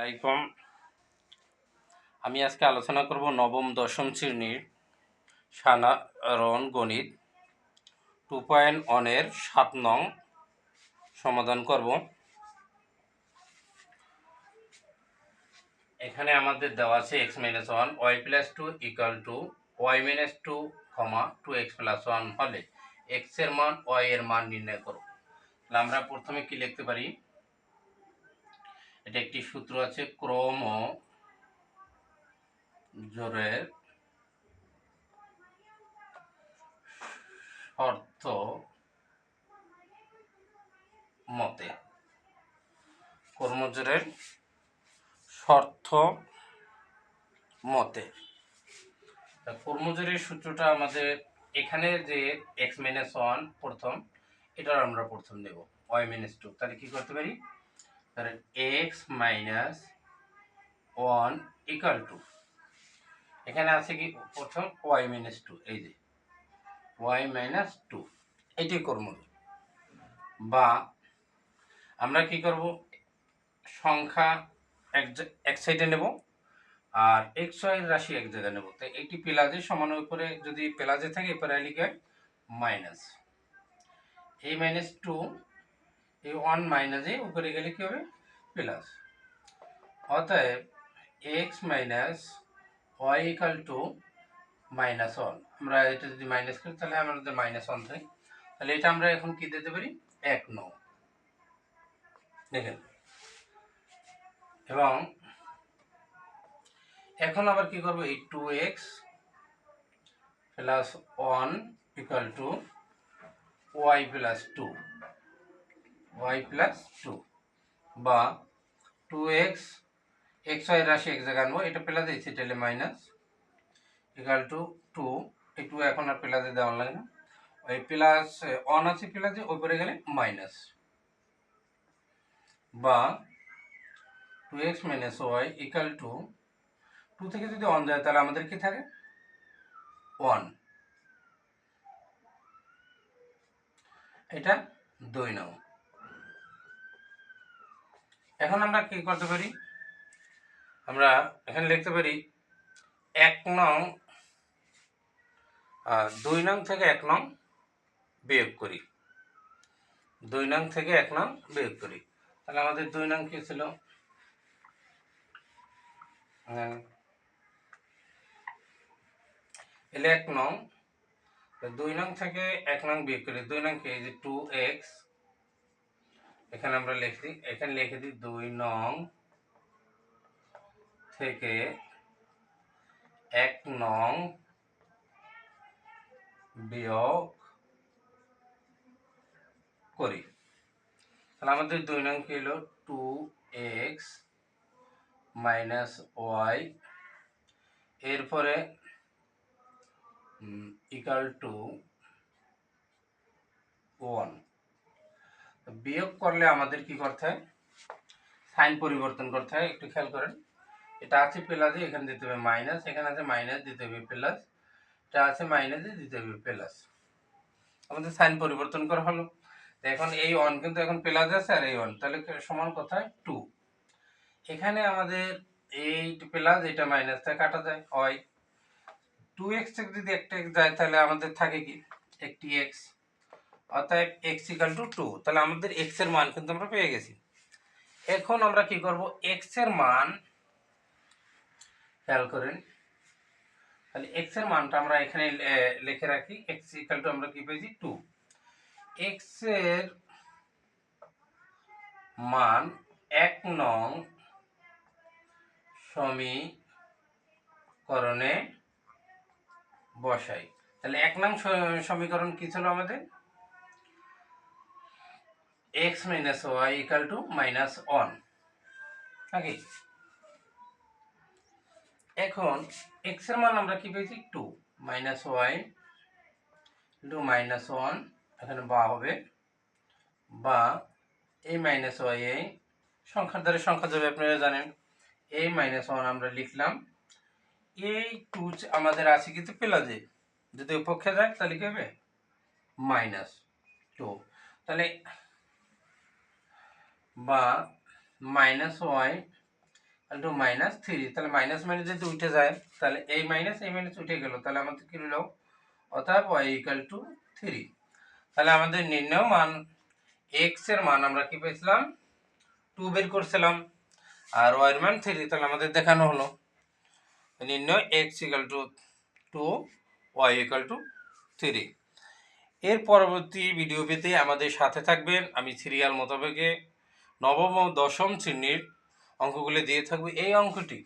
আলাইকুম আমি আজকে আলোচনা করব নবম, দশম শ্রেণির সাধারণ গণিত টু পয়েন্ট ওয়ানের সাত নং সমাধান করব। এখানে আমাদের দেওয়া আছে x minus one, y plus two equal two y minus two comma two x plus one হলে এক্সের মান, ওয়াই এর মান নির্ণয় করব। আমরা প্রথমে কি লিখতে পারি? এটা একটি সূত্র আছে ক্রম জোরের শর্ত মতে। কর্মজোরের শর্ত মতে। কর্মজোরের সূত্রটা আমাদের এখানে যে এক্স মাইনাস ওয়ান প্রথম এটার আমরা প্রথম নেব ওয়াই মাইনাস টু তাহলে কি করতে পারি? তাহলে x minus one equal two এখানে আছে কি প্রথম ওয়াই মাইনাস টু এই যে। ওয়াই মাইনাস টু এটাই কর্ম বা আমরা কি করব? সংখ্যা এক এক সাইডে নেব আর এক্স ওয়াই রাশি এক জায়গায় নেব। তো একটি প্লাজে সমান উপরে যদি প্লাজে থাকে, এরপরে লিখে মাইনাস এই মাইনাস টু এই ওয়ান মাইনাসে উপরে গেলে কি হবে? প্লাস অতএব x minus y equal two minus one আমরা এটা যদি মাইনাস করি, তাহলে আমাদের মাইনাস ওয়ান থাকে তাহলে এটা আমরা এখন কি দিতে পারি? এক নৌ দেখেন। এবং এখন আবার কি করব? এই two x plus one equal two y plus two y plus two বা টু এক্স এক্স ওয়াই রাশি এক জায়গায় আনব, এটা প্লাস এই সেটেলে মাইনাস ইকাল টু টু এই টু এখন আর প্লাসে দেওয়া লাগে না। ওই প্লাস অন আছে প্লাসে ওপরে গেলে মাইনাস বা two x minus y equal two two থেকে যদি অন যায়, তাহলে আমাদের কি থাকে? ওয়ান এটা দুই নং এখন আমরা কি করতে পারি? আমরা এখানে লিখতে পারি এক নং দুই নং থেকে এক নং বিয়োগ করি। দুই নং থেকে এক নং বিয়োগ করি। তাহলে আমাদের দুই নং কি ছিল? এলে এক নং, দুই নং থেকে এক নং বিয়োগ করি। দুই নং কি? টু এক্স এখানে আমরা লিখি এখানে লিখে দিই দুই নং থেকে এক নং বিয়োগ করি। তাহলে আমাদের দুই নং কি হলো? টু এক্স মাইনাস ওয়াই, এরপরে ইকাল টু ওয়ান বিয়োগ করলে আমাদের কি করতে হয়? সাইন পরিবর্তন করতে হয়। একটু খেয়াল করেন। এটা আছে প্লাসে, এখানে দিতে হবে মাইনাস, এখানে আছে মাইনাস, দিতে হবে প্লাস। এটা আছে মাইনাসে, দিতে হবে প্লাস। আমাদের সাইন পরিবর্তন করা হলো। এখন এই ওয়ান কিন্তু এখন প্লাস আছে আর এই ওয়ান তাহলে সমান কোথায় টু এখানে আমাদের এই প্লাস, এটা মাইনাস থেকে কাটা যায়। হয়। টু এক্স যদি একটা এক্স যায়, তাহলে আমাদের থাকে কি? একটি এক্স অতএব এক্স ইকাল টু টু তাহলে আমাদের এক্সের মান কিন্তু আমরা পেয়ে গেছি। এখন আমরা কি করব? এক্সের মান, খেয়াল করেন। তাহলে এক্সের মানটা আমরা এখানে লিখে রাখি। এক্স ইকাল টু আমরা কি পেয়েছি? টু এক্সের মান এক নং সমীকরণে বসাই। তাহলে এক নং সমীকরণ কি ছিল আমাদের? X minus y equal two minus one নাকি এখন এক্সের মান আমরা কি পেয়েছি? Two minus y two minus one এখানে বা হবে। বা এই মাইনাস ওয়াই এই সংখ্যার দ্বারা সংখ্যা যাবে, আপনারা জানেন। এই মাইনাস ওয়ান আমরা লিখলাম। এই টু আমাদের আছে কিন্তু পেলাজে যদি ওই পক্ষে যায়, তাহলে কি হবে? মাইনাস টু তাহলে বা minus y into minus three তাহলে মাইনাস মাইনাস যদি উঠে যায়, তাহলে এই মাইনাস এই মাইনাস উঠে গেল, তাহলে আমাদের কি রইল অর্থাৎ ওয়াই ইকাল টু থ্রি তাহলে আমাদের নির্ণয় মান এক্সের মান আমরা কি পেয়েছিলাম? টু বের করছিলাম, আর ওয়াই এর মান থ্রি তাহলে আমাদের দেখানো হলো। নির্ণয় x equal two two y equal two three এর পরবর্তী ভিডিও পেতে আমাদের সাথে থাকবেন। আমি সিরিয়াল মোতাবেকে নবম ও দশম শ্রেণির অঙ্কগুলি দিয়ে থাকবে। এই অঙ্কটি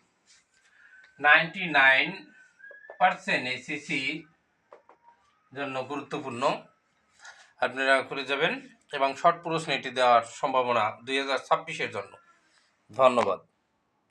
নাইনটি নাইন পার্সেন্ট এসিসি জন্য গুরুত্বপূর্ণ। আপনারা করে যাবেন এবং শর্ট প্রশ্ন এটি দেওয়ার সম্ভাবনা দুই হাজার ছাব্বিশের জন্য। ধন্যবাদ।